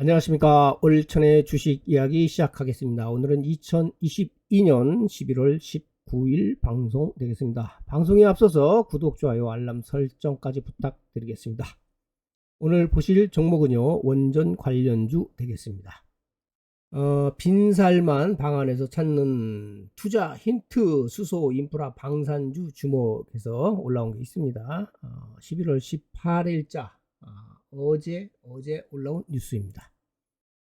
안녕하십니까. 올천의 주식 이야기 시작하겠습니다. 오늘은 2022년 11월 19일 방송 되겠습니다. 방송에 앞서서 구독, 좋아요, 알람 설정까지 부탁드리겠습니다. 오늘 보실 종목은요, 원전 관련주 되겠습니다. 어, 빈살만 방안에서 찾는 투자 힌트 수소 인프라 방산주 주목해서 올라온 게 있습니다. 어, 11월 18일자 어 제 어제 올라온 뉴스입니다.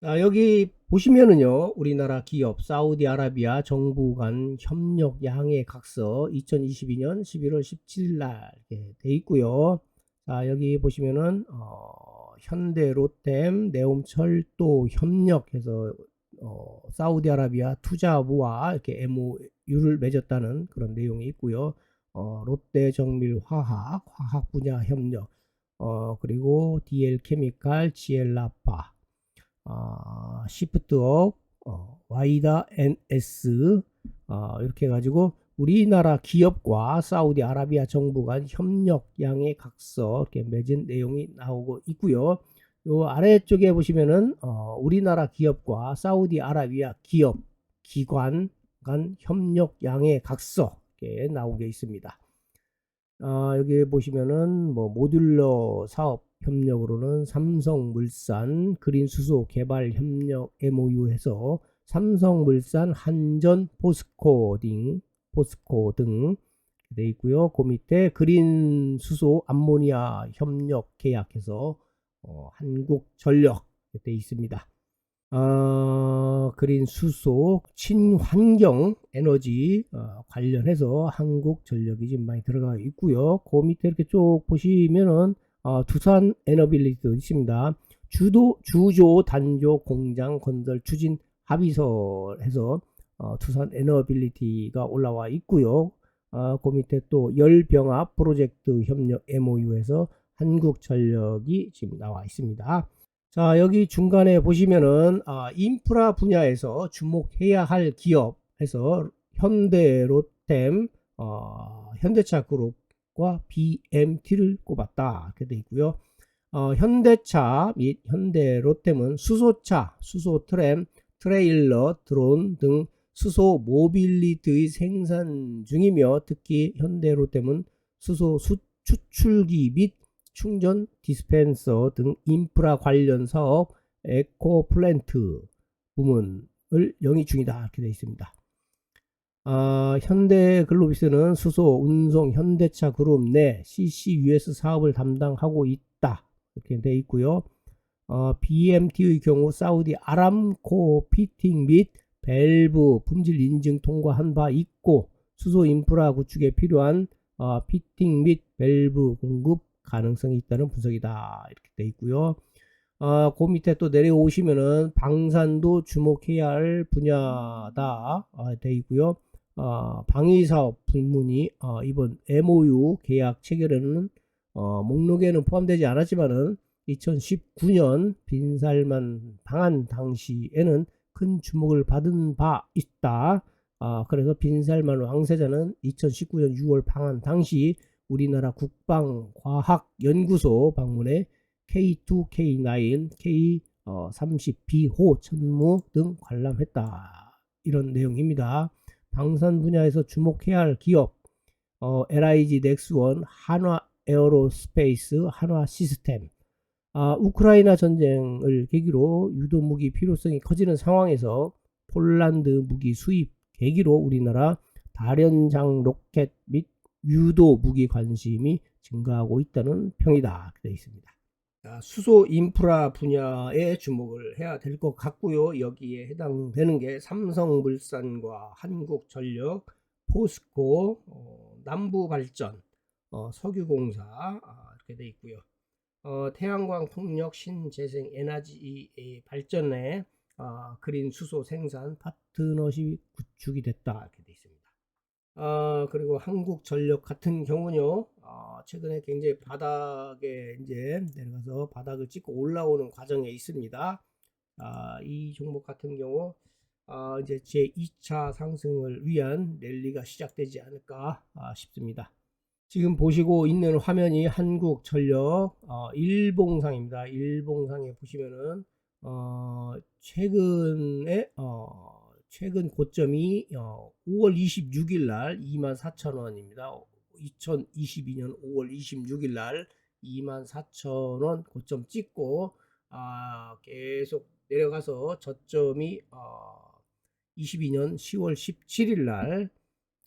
자, 여기 보시면은요, 우리나라 기업 사우디아라비아 정부 간 협력 양해 각서 2022년 11월 17일 날 이렇게 돼 있고요. 자, 여기 보시면은 어, 현대 롯템 네옴철도 협력해서 어, 사우디아라비아 투자부와 이렇게 MOU를 맺었다는 그런 내용이 있고요. 어, 롯데 정밀화학 화학 분야 협력 어, 그리고 DL 케미칼, 지엘라파, 어, 시프트 업, 어, 와이다 NS, 어, 이렇게 해가지고 우리나라 기업과 사우디아라비아 정부 간 협력 양해 각서 이렇게 맺은 내용이 나오고 있고요. 요 아래쪽에 보시면은 어, 우리나라 기업과 사우디아라비아 기업 기관 간 협력 양해 각서 이렇게 나오게 있습니다. 어, 여기 보시면은 뭐 모듈러 사업 협력으로는 삼성물산 그린수소 개발 협력 MOU해서 삼성물산 한전 포스코 등 포스코 등 돼 있고요. 그 밑에 그린수소 암모니아 협력 계약해서 어, 한국전력 돼 있습니다. 어, 그린 수소 친환경 에너지 어, 관련해서 한국 전력이 지금 많이 들어가 있고요. 그 밑에 이렇게 쭉 보시면은 어, 두산 에너빌리티도 있습니다. 주도 주조 단조 공장 건설 추진 합의서에서 어, 두산 에너빌리티가 올라와 있고요. 어, 그 밑에 또 열병합 프로젝트 협력 MOU에서 한국전력이 지금 나와 있습니다. 자, 여기 중간에 보시면은 아, 인프라 분야에서 주목해야 할 기업에서 현대 롯템, 어, 현대차 그룹과 BMT를 꼽았다. 이렇게 돼 있고요. 어, 현대차 및 현대 롯템은 수소차, 수소 트램, 트레일러, 드론 등 수소 모빌리티의 생산 중이며 특히 현대 롯템은 수소 수, 추출기 및 충전 디스펜서 등 인프라 관련 사업 에코 플랜트 부문을 영위 중이다 이렇게 되어 있습니다. 아, 현대 글로비스는 수소 운송 현대차 그룹 내 CCUS 사업을 담당하고 있다 이렇게 되어 있고요. 어, BMT의 경우 사우디 아람코 피팅 및 밸브 품질 인증 통과한 바 있고 수소 인프라 구축에 필요한 어, 피팅 및 밸브 공급 가능성이 있다는 분석이다. 이렇게 돼 있고요. 어, 그 밑에 또 내려오시면은 방산도 주목해야 할 분야다 어, 돼 있고요. 어, 방위사업 부문이 어, 이번 MOU 계약 체결에는 어, 목록에는 포함되지 않았지만은 2019년 빈살만 방한 당시에는 큰 주목을 받은 바 있다. 어, 그래서 빈살만 왕세자는 2019년 6월 방한 당시 우리나라 국방과학연구소 방문해 K2, K9, K30B호 천무 등 관람했다. 이런 내용입니다. 방산 분야에서 주목해야 할 기업 어, LIG 넥스원, 한화 에어로스페이스, 한화 시스템 아, 우크라이나 전쟁을 계기로 유도 무기 필요성이 커지는 상황에서 폴란드 무기 수입 계기로 우리나라 다련장 로켓 및 유도 무기 관심이 증가하고 있다는 평이다. 되어 있습니다. 수소 인프라 분야에 주목을 해야 될 것 같고요. 여기에 해당되는 게 삼성물산과 한국전력, 포스코, 어, 남부발전, 어, 석유공사 아, 이렇게 돼 있고요. 어, 태양광 풍력 신재생 에너지 발전에 어, 그린 수소 생산 파트너십 구축이 됐다 이렇게 돼. 아, 그리고 한국전력 같은 경우는요, 아, 최근에 굉장히 바닥에 이제 내려가서 바닥을 찍고 올라오는 과정에 있습니다. 아, 이 종목 같은 경우, 아, 이제 제 2차 상승을 위한 랠리가 시작되지 않을까 아, 싶습니다. 지금 보시고 있는 화면이 한국전력 어, 일봉상입니다. 일봉상에 보시면은 어, 최근에 어, 최근 고점이 어, 5월 26일 날 24,000원입니다. 2022년 5월 26일 날 24,000원 고점 찍고 아, 계속 내려가서 저점이 어, 22년 10월 17일 날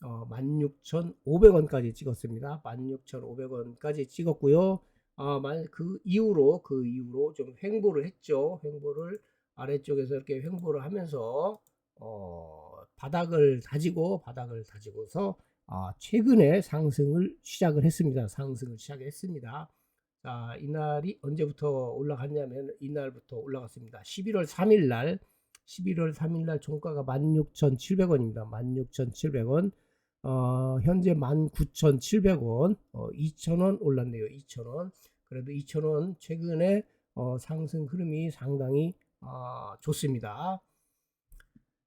어, 16,500원까지 찍었습니다. 16,500원까지 찍었고요. 아, 만- 그 이후로 그 이후로 좀 횡보를 했죠. 횡보를 아래쪽에서 이렇게 횡보를 하면서 어, 바닥을 다지고 바닥을 다지고서 아, 최근에 상승을 시작을 했습니다. 상승을 시작했습니다. 자, 이날이 언제부터 올라갔냐면 이날부터 올라갔습니다. 11월 3일 날 11월 3일 날 종가가 16,700원입니다. 16,700원. 어, 현재 19,700원. 어, 2,000원 올랐네요. 2,000원. 그래도 2,000원 최근에 어, 상승 흐름이 상당히 어, 좋습니다.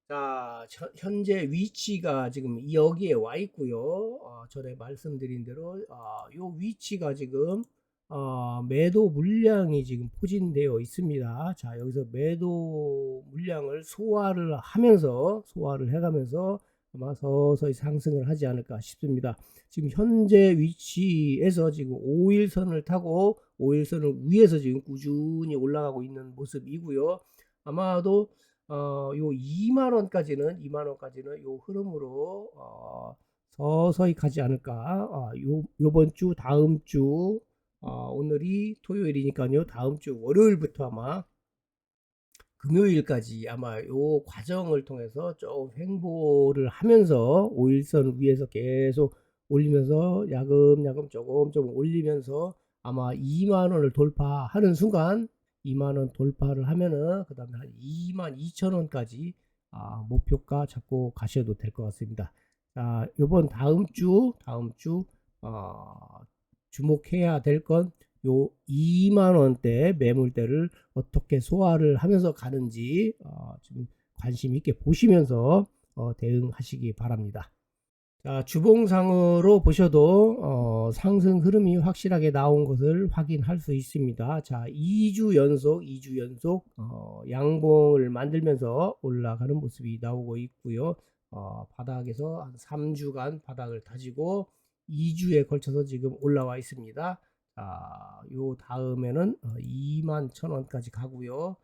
자, 현- 현재 위치가 지금 여기에 와 있고요. 어, 전에 말씀드린 대로 어, 요 위치가 지금 어, 매도 물량이 지금 포진되어 있습니다. 자, 여기서 매도 물량을 소화를 하면서 소화를 해가면서 아마 서서히 상승을 하지 않을까 싶습니다. 지금 현재 위치에서 지금 5일선을 타고 5일선을 위에서 지금 꾸준히 올라가고 있는 모습이고요. 아마도 어, 요 2만 원까지는 2만 원까지는 요 흐름으로 어, 서서히 가지 않을까. 아, 요 요번 주 다음 주 어, 오늘이 토요일이니까요. 다음 주 월요일부터 아마 금요일까지 아마 요 과정을 통해서 좀 횡보를 하면서 5일선 위에서 계속 올리면서 야금야금 조금 좀 올리면서 아마 2만 원을 돌파하는 순간 2만 원 돌파를 하면은 그다음에 한 2만 2천 원까지 아, 목표가 잡고 가셔도 될 것 같습니다. 자, 요번 다음 주 다음 주 어, 주목해야 될 건 요 2만 원대 매물대를 어떻게 소화를 하면서 가는지 어, 좀 관심 있게 보시면서 어, 대응하시기 바랍니다. 자, 주봉상으로 보셔도 어, 상승 흐름이 확실하게 나온 것을 확인할 수 있습니다. 자, 2주 연속, 2주 연속 어, 양봉을 만들면서 올라가는 모습이 나오고 있고요. 어, 바닥에서 한 3주간 바닥을 다지고 2주에 걸쳐서 지금 올라와 있습니다. 자, 요 다음에는 어, 2만 1,000원까지 가고요.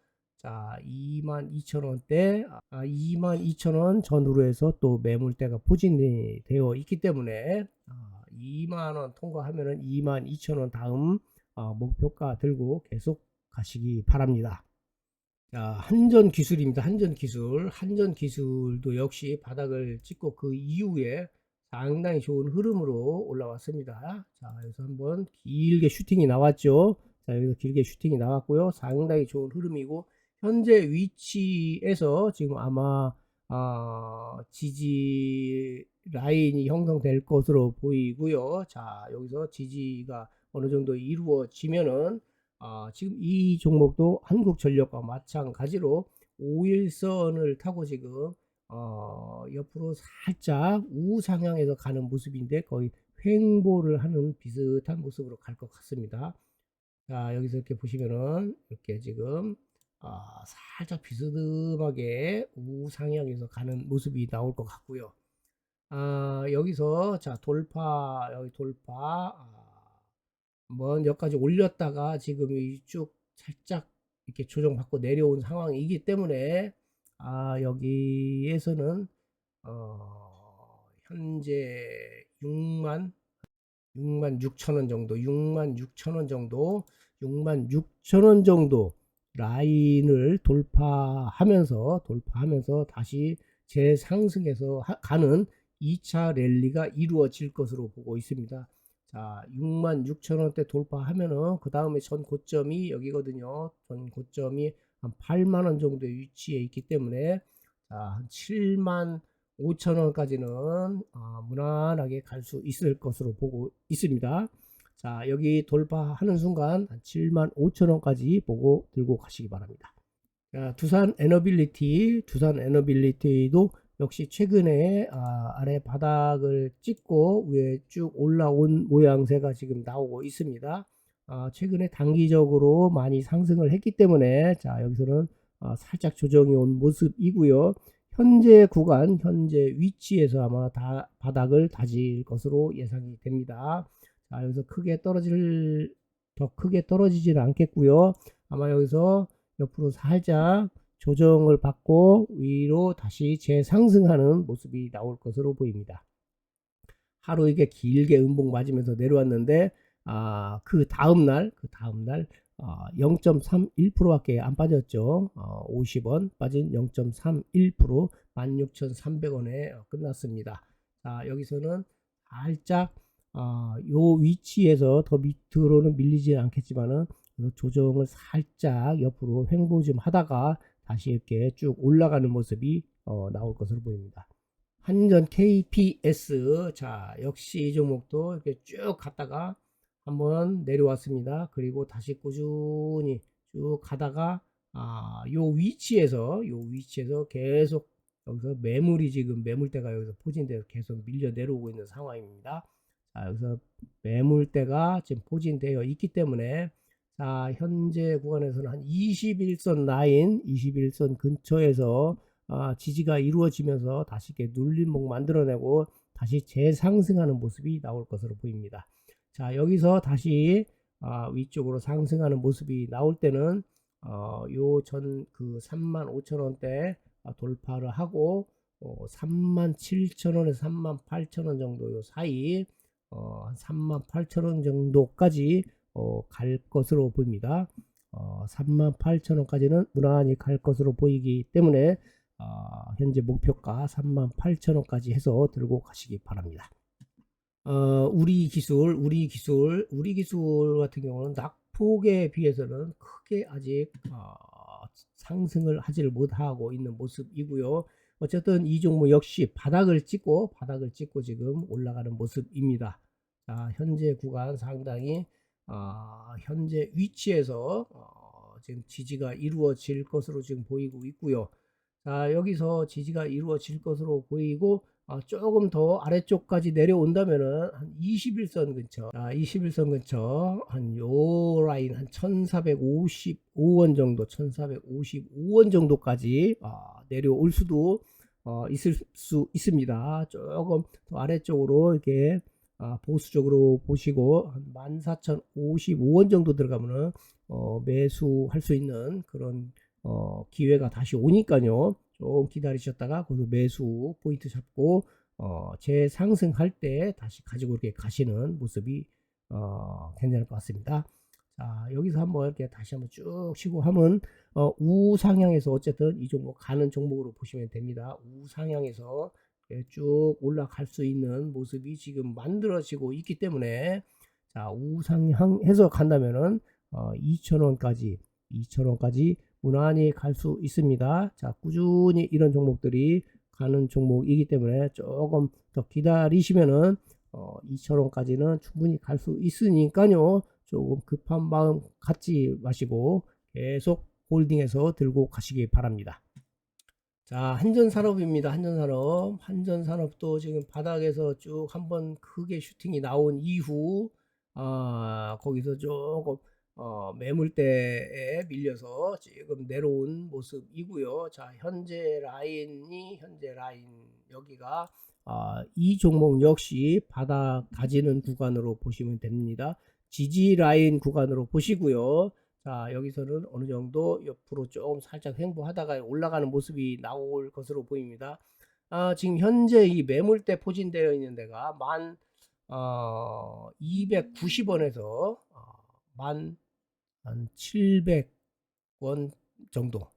자, 2만 2천 원대, 아, 2만 2천 원 전후로 해서 또 매물대가 포진이 되어 있기 때문에 아, 2만 원 통과하면은 2만 2천 원 다음 아, 목표가 들고 계속 가시기 바랍니다. 자, 한전 기술입니다. 한전 기술. 한전 기술도 역시 바닥을 찍고 그 이후에 상당히 좋은 흐름으로 올라왔습니다. 자, 여기서 한번 길게 슈팅이 나왔죠. 자, 여기서 길게 슈팅이 나왔고요. 상당히 좋은 흐름이고 현재 위치에서 지금 아마 아, 지지 라인이 형성될 것으로 보이고요. 자, 여기서 지지가 어느 정도 이루어지면은 아, 지금 이 종목도 한국전력과 마찬가지로 5일선을 타고 지금 어, 옆으로 살짝 우상향해서 가는 모습인데 거의 횡보를 하는 비슷한 모습으로 갈 것 같습니다. 자, 여기서 이렇게 보시면은 이렇게 지금 아, 살짝 비스듬하게 우상향해서 가는 모습이 나올 것 같고요. 아, 여기서 자 돌파 여기 돌파 아, 한번 여기까지 올렸다가 지금 이쭉 살짝 이렇게 조정받고 내려온 상황이기 때문에 아, 여기에서는 어, 현재 6만 6만 6천 원 정도, 6만 6천 원 정도, 6만 6천 원 정도 라인을 돌파하면서 돌파하면서 다시 재상승해서 하- 가는 2차 랠리가 이루어질 것으로 보고 있습니다. 자, 6만 6천 원대 돌파하면은 그 다음에 전 고점이 여기거든요. 전 고점이 한 8만 원 정도의 위치에 있기 때문에 자, 한 7만 5천 원까지는 아, 무난하게 갈 수 있을 것으로 보고 있습니다. 자, 여기 돌파하는 순간 한 7만 5천 원까지 보고 들고 가시기 바랍니다. 자, 두산 에너빌리티, 두산 에너빌리티도 역시 최근에 아, 아래 바닥을 찍고 위에 쭉 올라온 모양새가 지금 나오고 있습니다. 아, 최근에 단기적으로 많이 상승을 했기 때문에 자 여기서는 아, 살짝 조정이 온 모습이고요. 현재 구간, 현재 위치에서 아마 다 바닥을 다질 것으로 예상이 됩니다. 자 여기서 크게 떨어질 더 크게 떨어지지는 않겠고요. 아마 여기서 옆으로 살짝 조정을 받고 위로 다시 재상승하는 모습이 나올 것으로 보입니다. 하루 이게 길게 음봉 맞으면서 내려왔는데 아, 그 다음 날, 그 다음 날 아, 0.31%밖에 안 빠졌죠. 어, 50원 빠진 0.31% 16,300원에 끝났습니다. 자, 여기서는 살짝 아, 요 위치에서 더 밑으로는 밀리지 않겠지만은 조정을 살짝 옆으로 횡보 좀 하다가 다시 이렇게 쭉 올라가는 모습이 어, 나올 것으로 보입니다. 한전 KPS 자 역시 이 종목도 이렇게 쭉 갔다가 한번 내려왔습니다. 그리고 다시 꾸준히 쭉 가다가 아, 요 위치에서 요 위치에서 계속 여기서 매물이 지금 매물대가 여기서 포진돼서 계속 밀려 내려오고 있는 상황입니다. 자, 여기서 매물대가 지금 포진되어 있기 때문에 자, 현재 구간에서는 한 21선 라인, 21선 근처에서 아, 지지가 이루어지면서 다시 이렇게 눌림목 만들어내고 다시 재상승하는 모습이 나올 것으로 보입니다. 자, 여기서 다시 아, 위쪽으로 상승하는 모습이 나올 때는 어, 요전 그 3만 5천 원대 아, 돌파를 하고 어, 3만 7천 원에서 3만 8천 원 정도 요 사이 어, 3만 8천 원 정도까지 어, 갈 것으로 보입니다. 어, 3만 8천 원까지는 무난히 갈 것으로 보이기 때문에 어, 현재 목표가 3만 8천 원까지 해서 들고 가시기 바랍니다. 어, 우리 기술, 우리 기술, 우리 기술 같은 경우는 낙폭에 비해서는 크게 아직 어, 상승을 하지를 못하고 있는 모습이고요. 어쨌든 이 종목 역시 바닥을 찍고 바닥을 찍고 지금 올라가는 모습입니다. 자, 현재 구간 상당히 어, 현재 위치에서 어, 지금 지지가 이루어질 것으로 지금 보이고 있고요. 자, 여기서 지지가 이루어질 것으로 보이고 어, 조금 더 아래쪽까지 내려온다면은 한 21선 근처, 아, 21선 근처 한 요 라인 한 1,455원 정도, 1,455원 정도까지 아, 내려올 수도 어, 있을 수 있습니다. 조금 더 아래쪽으로 이렇게 아, 보수적으로 보시고 한 14,055원 정도 들어가면은 어, 매수할 수 있는 그런 어, 기회가 다시 오니까요. 좀 기다리셨다가 거기서 매수 포인트 잡고 어, 재상승할 때 다시 가지고 이렇게 가시는 모습이 어, 괜찮을 것 같습니다. 자, 여기서 한번 이렇게 다시 한번 쭉 치고 하면 어, 우상향에서 어쨌든 이 종목 가는 종목으로 보시면 됩니다. 우상향에서 쭉 올라갈 수 있는 모습이 지금 만들어지고 있기 때문에 자, 우상향해서 간다면은 어, 2,000원까지 2,000원까지 무난히 갈 수 있습니다. 자, 꾸준히 이런 종목들이 가는 종목이기 때문에 조금 더 기다리시면은 어, 2천원까지는 충분히 갈 수 있으니까요. 조금 급한 마음 갖지 마시고 계속 홀딩해서 들고 가시기 바랍니다. 자, 한전산업입니다. 한전산업. 한전산업도 지금 바닥에서 쭉 한번 크게 슈팅이 나온 이후, 아, 거기서 조금 어, 매물대에 밀려서 지금 내려온 모습이고요. 자, 현재 라인이 현재 라인 여기가 아, 이 종목 역시 바닥 다지는 구간으로 보시면 됩니다. 지지 라인 구간으로 보시고요. 자, 여기서는 어느 정도 옆으로 조금 살짝 횡보하다가 올라가는 모습이 나올 것으로 보입니다. 아, 지금 현재 이 매물대 포진되어 있는 데가 만 어, 290원에서 어, 만한 700원 정도,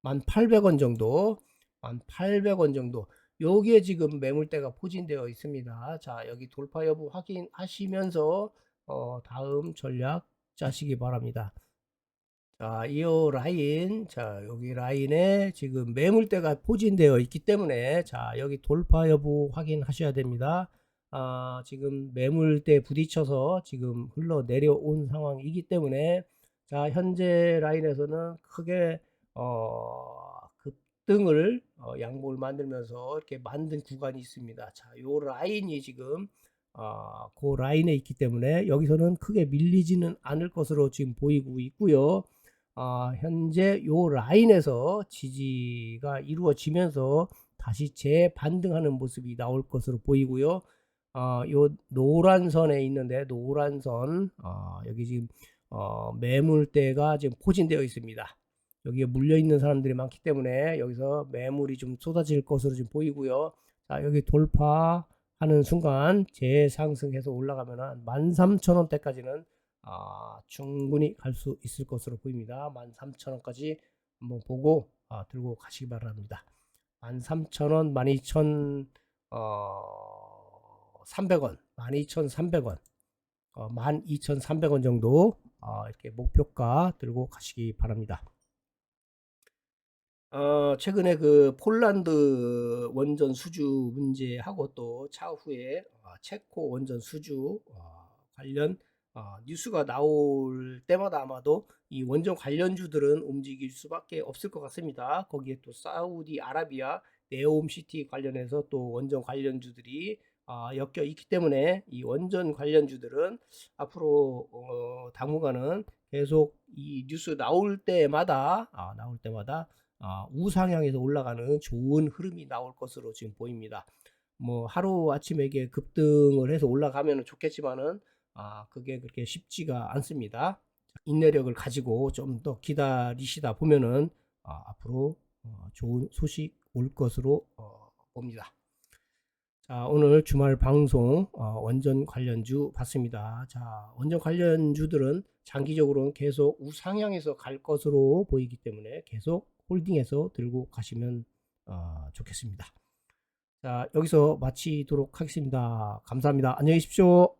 만 800원 정도, 만 800원 정도. 요게 지금 매물대가 포진되어 있습니다. 자, 여기 돌파 여부 확인하시면서 어, 다음 전략 짜시기 바랍니다. 자, 이 라인, 자, 여기 라인에 지금 매물대가 포진되어 있기 때문에 자, 여기 돌파 여부 확인하셔야 됩니다. 아, 지금 매물대 부딪혀서 지금 흘러 내려온 상황이기 때문에 자, 현재 라인에서는 크게 어, 급등을 어, 양봉을 만들면서 이렇게 만든 구간이 있습니다. 자, 요 라인이 지금 아, 그 라인에 있기 때문에 여기서는 크게 밀리지는 않을 것으로 지금 보이고 있고요. 아, 현재 요 라인에서 지지가 이루어지면서 다시 재반등하는 모습이 나올 것으로 보이고요. 아, 요 노란 선에 있는데 노란 선 아, 여기 지금 어, 매물대가 지금 포진되어 있습니다. 여기에 물려 있는 사람들이 많기 때문에 여기서 매물이 좀 쏟아질 것으로 지금 보이고요. 자, 여기 돌파하는 순간 재상승해서 올라가면 한 13,000원대까지는 아, 충분히 갈 수 있을 것으로 보입니다. 13,000원까지 한번 보고 아, 들고 가시기 바랍니다. 13,000원, 12,000 어, 300원, 12,300원, 어, 12,300원 정도 어, 이렇게 목표가 들고 가시기 바랍니다. 어, 최근에 그 폴란드 원전 수주 문제하고 또 차후에 어, 체코 원전 수주 어, 관련 어, 뉴스가 나올 때마다 아마도 이 원전 관련주들은 움직일 수밖에 없을 것 같습니다. 거기에 또 사우디 아라비아 네옴시티 관련해서 또 원전 관련주들이 아, 엮여 있기 때문에 이 원전 관련주들은 앞으로 어, 당분간은 계속 이 뉴스 나올 때마다 아, 나올 때마다 아, 우상향에서 올라가는 좋은 흐름이 나올 것으로 지금 보입니다. 뭐 하루 아침에 이게 급등을 해서 올라가면 좋겠지만은 아, 그게 그렇게 쉽지가 않습니다. 인내력을 가지고 좀 더 기다리시다 보면은 아, 앞으로 어, 좋은 소식 올 것으로 어, 봅니다. 자, 오늘 주말 방송 어, 원전 관련주 봤습니다. 자, 원전 관련주들은 장기적으로는 계속 우상향에서 갈 것으로 보이기 때문에 계속 홀딩해서 들고 가시면 어, 좋겠습니다. 자, 여기서 마치도록 하겠습니다. 감사합니다. 안녕히 계십시오.